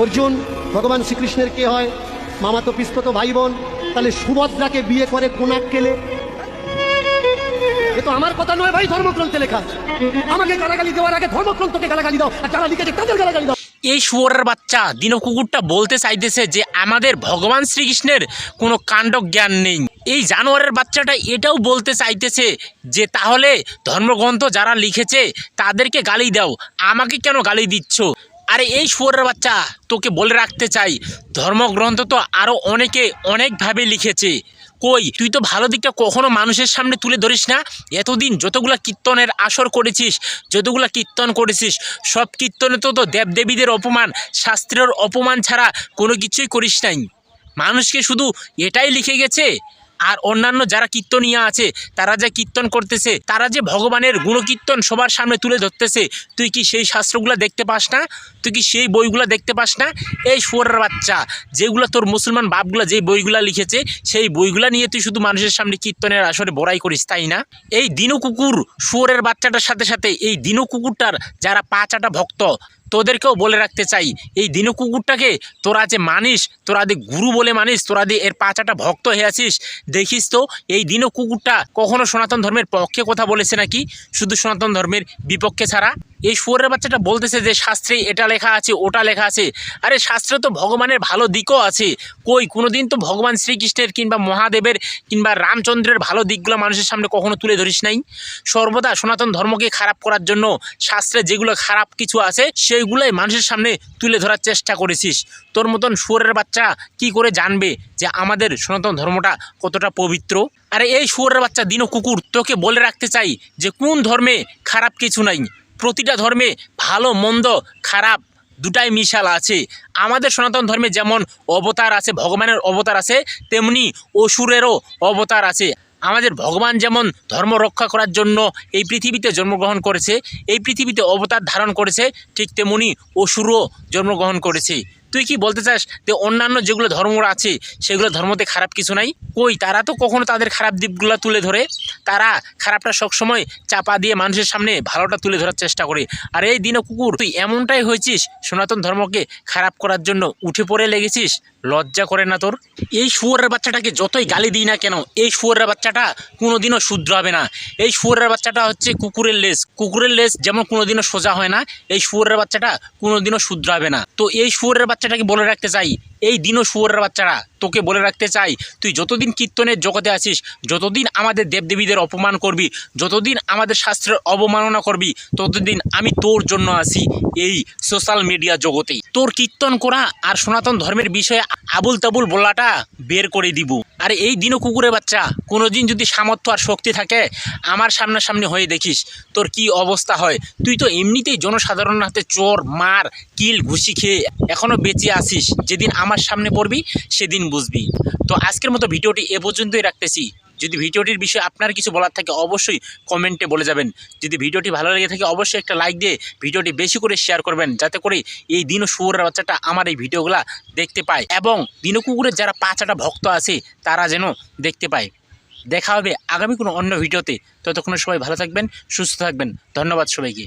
অর্জুন, ভগবান শ্রীকৃষ্ণের কে হয়? মামা তো পিস্ত ভাই বোন তাহলে সুভদ্রাকে বিয়ে করে কোনাক কেলে? এ তো আমার কথা নয় ভাই, ধর্মগ্রন্থে লেখা আমাকে গালাগালি দেওয়ার আগে ধর্মগ্রন্থকে গালাগালি দাও, আর যারা লিখেছে তাদের গালাগালি দাও। এই শুয়োরের বাচ্চা দিন কুকুরটা বলতে চাইতেছে যে আমাদের ভগবান শ্রীকৃষ্ণের কোনো কাণ্ড জ্ঞান নেই। এই জানোয়ারের বাচ্চাটা এটাও বলতে চাইতেছে যে তাহলে ধর্মগ্রন্থ যারা লিখেছে তাদেরকে গালি দাও। আমাকে কেন গালি দিচ্ছ? আরে এই শুয়োরের বাচ্চা, তোকে বলে রাখতে চাই, ধর্মগ্রন্থ তো আরও অনেকে অনেকভাবে লিখেছে। কই, তুই তো ভালো দিকটা কখনো মানুষের সামনে তুলে ধরিস না? এতদিন যতগুলা কীর্তনের আসর করেছিস, যতগুলা কীর্তন করেছিস, সব কীর্তনে তো তো দেবদেবীদের অপমান, শাস্ত্রের অপমান ছাড়া কোনো কিছুই করিস নাই। মানুষকে শুধু এটাই লিখে গেছে আর অন্যান্য যারা কীর্তনিয়া আছে, তারা যে কীর্তন করতেছে, তারা যে ভগবানের গুণকীর্তন সবার সামনে তুলে ধরতেছে, তুই কি সেই শাস্ত্রগুলো দেখতে পাস না? তুই কি সেই বইগুলো দেখতে পাস না? এই শুয়োরের বাচ্চা, যেগুলো তোর মুসলমান বাপগুলো যে বইগুলো লিখেছে, সেই বইগুলো নিয়ে তুই শুধু মানুষের সামনে কীর্তনের আসরে বড়াই করিস, তাই না? এই দিনু কুকুর শুয়োরের বাচ্চাটার সাথে সাথে এই দিনু কুকুরটার যারা পাঁচাটা ভক্ত তোদেরকেও বলে রাখতে চাই, এই দিনু কুকুরটাকে তোরা যে মানিস, তোরা দে গুরু বলে মানিস, তোরা দি এর পাঁচাটা ভক্ত হয়ে আছিস, দেখিস তো, এই দিনু কুকুরটা কখনো সনাতন ধর্মের পক্ষে কথা বলেছে নাকি? শুধু সনাতন ধর্মের বিপক্ষে ছাড়া? এই শুয়োরের বাচ্চাটা বলতেছে যে, শাস্ত্রে এটা লেখা আছে, ওটা লেখা আছে। আরে, শাস্ত্রে তো ভগবানের ভালো দিকও আছে। কই, কোনোদিন তো ভগবান শ্রীকৃষ্ণের কিংবা মহাদেবের কিংবা রামচন্দ্রের ভালো দিকগুলো মানুষের সামনে কখনো তুলে ধরিস নাই? সর্বদা সনাতন ধর্মকে খারাপ করার জন্য শাস্ত্রে যেগুলো খারাপ কিছু আছে, সেইগুলোই মানুষের সামনে তুলে ধরার চেষ্টা করেছিস। তোর মতন শুয়োরের বাচ্চা কি করে জানবে যে আমাদের সনাতন ধর্মটা কতটা পবিত্র? আরে, এই শুয়োরের বাচ্চা দিনও কুকুর, তোকে বলে রাখতে চাই যে, কোন ধর্মে খারাপ কিছু নাই? প্রতিটা ধর্মে ভালো, মন্দ, খারাপ দুটাই মিশাল আছে। আমাদের সনাতন ধর্মে যেমন অবতার আছে, ভগবানের অবতার আছে, তেমনি অসুরেরও অবতার আছে। আমাদের ভগবান যেমন ধর্ম রক্ষা করার জন্য এই পৃথিবীতে জন্মগ্রহণ করেছে, এই পৃথিবীতে অবতার ধারণ করেছে, ঠিক তেমনি অসুরও জন্মগ্রহণ করেছে। তুই কি বলতে চাস যে অন্যান্য যেগুলো ধর্ম আছে, সেগুলো ধর্মতে খারাপ কিছু নাই? কই, তারা তো কখনো তাদের খারাপ দিকগুলো তুলে ধরে। তারা খারাপটা সবসময় চাপা দিয়ে মানুষের সামনে ভালোটা তুলে ধরার চেষ্টা করে। আর এই দিনে কুকুর, তুই এমনটাই হয়েছিস, সনাতন ধর্মকে খারাপ করার জন্য উঠে পড়ে লেগেছিস? লজ্জা করে না তোর? এই শুয়োরের বাচ্চাটাকে যতই গালি দিই না কেন, এই শুয়োরের বাচ্চাটা কোনোদিনও হবে না। এই শুয়োরের বাচ্চাটা হচ্ছে কুকুরের লেজ। কুকুরের লেজ যেমন কোনোদিনও সোজা হয় না, এই শুয়োরের বাচ্চাটা কোনোদিনও হবে না। তো এই শুয়োরের বাচ্চাটাকে বলে রাখতে চাই, এই দিনও শুয়োরের বাচ্চারা, তোকে বলে রাখতে চাই, তুই যতদিন কীর্তনের জগতে আছিস, যতদিন আমাদের দেবদেবীদের অপমান করবি, যতদিন আমাদের শাস্ত্রের অবমাননা করবি, ততদিন আমি তোর জন্য আসি এই সোশ্যাল মিডিয়া জগতেই। তোর কীর্তন করা আর সনাতন ধর্মের বিষয়ে আবুল তাবুল বলাটা বের করে দিব। আর এই দিনও কুকুরের বাচ্চা। কোনো দিন যদি সামর্থ্য আর শক্তি থাকে, আমার সামনাসামনি হয়ে দেখিস, তোর কি অবস্থা হয়। তুই তো এমনিতেই জনসাধারণের হাতে চোর, মার, কিল, ঘুষি খেয়ে এখনও বেঁচে আসিস যেদিন আমার সামনে পড়বি, সেদিন বুঝবি। তো আজকের মতো ভিডিওটি এ পর্যন্তই রাখতেছি। যদি ভিডিওটির বিষয়ে আপনার কিছু বলার থাকে, অবশ্যই কমেন্টে বলে যাবেন। যদি ভিডিওটি ভালো লেগে থাকে, অবশ্যই একটা লাইক দিয়ে ভিডিওটি বেশি করে শেয়ার করবেন, যাতে করে এই দিন শুয়োরের বাচ্চাটা আমার এই ভিডিওগুলা দেখতে পায় এবং দিনু কুকুরের যারা পাঁচাটা ভক্ত আছে, তারা যেন দেখতে পায়। দেখা হবে আগামী কোনো অন্য ভিডিওতে। ততক্ষণ সবাই ভালো থাকবেন, সুস্থ থাকবেন। ধন্যবাদ সবাইকে।